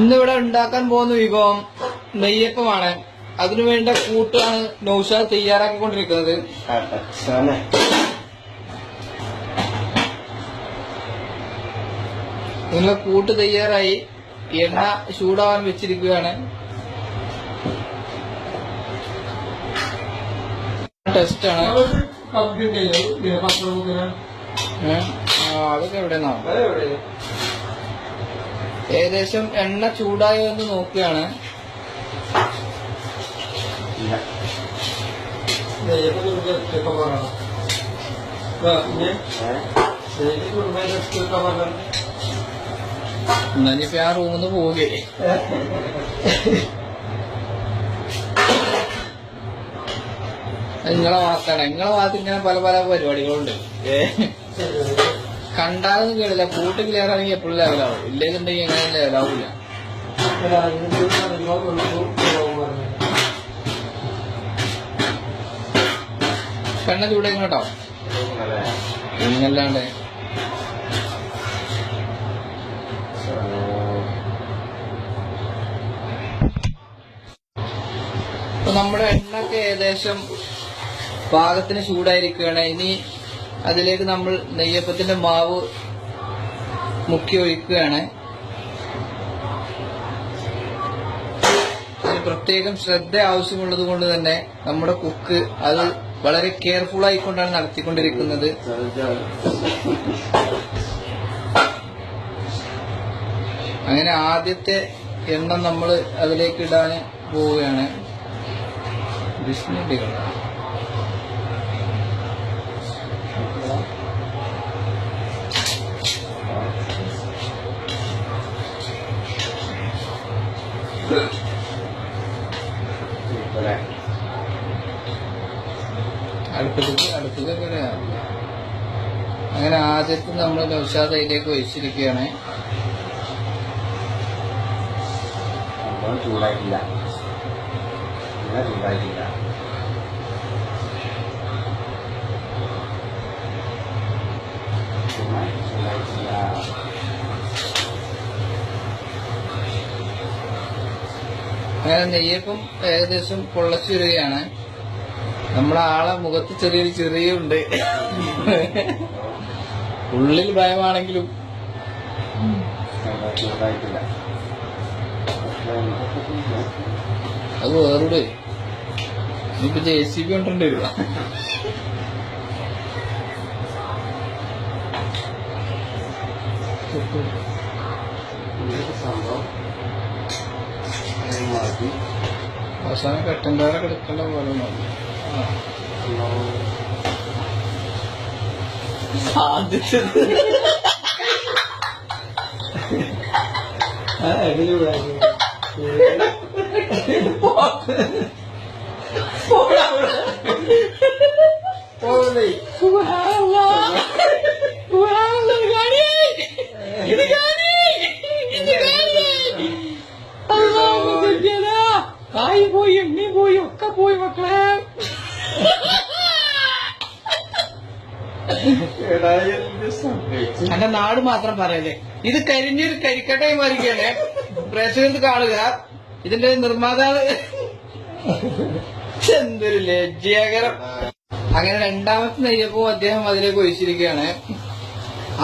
ഇന്നിവിടെ ഉണ്ടാക്കാൻ പോകുന്ന വിഭവം നെയ്യപ്പമാണ്. അതിനു വേണ്ട കൂട്ടാണ് നൗഷാദ് തയ്യാറാക്കിക്കൊണ്ടിരിക്കുന്നത്. നിങ്ങളെ കൂട്ട് തയ്യാറായി എണ്ണ ചൂടാവാൻ വെച്ചിരിക്കുകയാണ്. ടെസ്റ്റാണ് അതൊക്കെ എവിടെന്നാ? ഏകദേശം എണ്ണ ചൂടായോ എന്ന് നോക്കുകയാണ്? എന്നാലിപ്പോ ആ റൂമിൽ നിന്ന് പോവുകയെ നിങ്ങളെ ഭാഗത്താണ് നിങ്ങളെ ഭാഗത്ത് ഇങ്ങനെ പല പല പരിപാടികളുണ്ട്. ഏ? കണ്ടാലൊന്നും കേടില്ല. കൂട്ട് ക്ലിയർ ആണെങ്കിൽ എപ്പോഴും ലെവലാവും ഇല്ലെന്നുണ്ടെങ്കിൽ എങ്ങനെ ലെവലാവൂല കണ്ണ ചൂടെ കേട്ടോ ഇങ്ങല്ലാണ്ട് നമ്മുടെ എണ്ണൊക്കെ ഏകദേശം പാകത്തിന് ചൂടായിരിക്കുകയാണ്. ഇനി അതിലേക്ക് നമ്മൾ നെയ്യപ്പത്തിന്റെ മാവ് മുക്കി ഒഴിക്കുകയാണ് പ്രത്യേകം ശ്രദ്ധ ആവശ്യമുള്ളത് കൊണ്ട് തന്നെ നമ്മുടെ കുക്ക് അത് വളരെ കെയർഫുൾ ആയിക്കൊണ്ടാണ് നടത്തിക്കൊണ്ടിരിക്കുന്നത്. അങ്ങനെ ആദ്യത്തെ എണ്ണം നമ്മൾ അതിലേക്ക് ഇടാൻ പോവുകയാണ്. ബിസ്മില്ലികൾ അടുപ്പത്തേക്ക് അടുപ്പത്തേക്ക്. അങ്ങനെ ആദ്യത്തെ നമ്മൾ നൗഷാദ് അതിലേക്ക് ഒഴിച്ചിരിക്കുകയാണ്. ചൂടായിട്ടില്ല. ചൂടായിട്ടില്ല. അങ്ങനെ നെയ്യപ്പം ഏകദേശം പൊള്ളച്ചു വരികയാണ്. നമ്മളെ ആളെ മുഖത്ത് ചെറിയൊരു ചെറിയുണ്ട് ഉള്ളിൽ ഭയമാണെങ്കിലും. അത് വേറൂടെ. ഇനിയിപ്പോ ജെ സി ബി കൊണ്ടുണ്ട് വരിക സംഭവം മതി അവസാനം കട്ടൻകാരൊക്കെ കിടക്കേണ്ട പോലെ മതി സാധിച്ചത് ആദ്യത്തേത് എന്റെ നാട് മാത്രം പറയല്ലേ? ഇത് കരിഞ്ഞൊരു കരിക്കട്ടയും വരികയല്ലേ പ്രേക്ഷകർക്ക് കാണുക. ഇതിന്റെ നിർമ്മാതാവ് എന്തൊരു ലജ്ജാകരം അങ്ങനെ രണ്ടാമത്തെ നെയ്യപ്പവും അദ്ദേഹം അതിലേക്ക് ഒഴിച്ചിരിക്കുകയാണ്.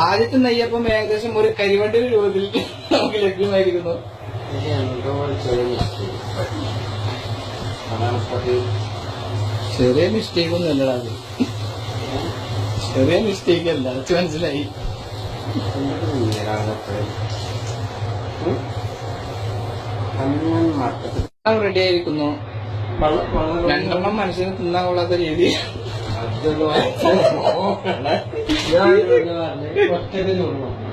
ആദ്യത്തെ നെയ്യപ്പം ഏകദേശം ഒരു കരിവണ്ടി രൂപത്തിൽ നമുക്ക് ലഭ്യമായിരിക്കുന്നു. ചെറിയ മിസ്റ്റേക്ക് ഒന്നും അല്ലടാ ചെറിയ മിസ്റ്റേക്ക് അല്ല അത് മനസ്സിലായി. റെഡി ആയിരിക്കുന്നു. രണ്ടെണ്ണം മനുഷ്യന് തിന്നാൻ കൊള്ളാത്ത രീതി അതൊന്നും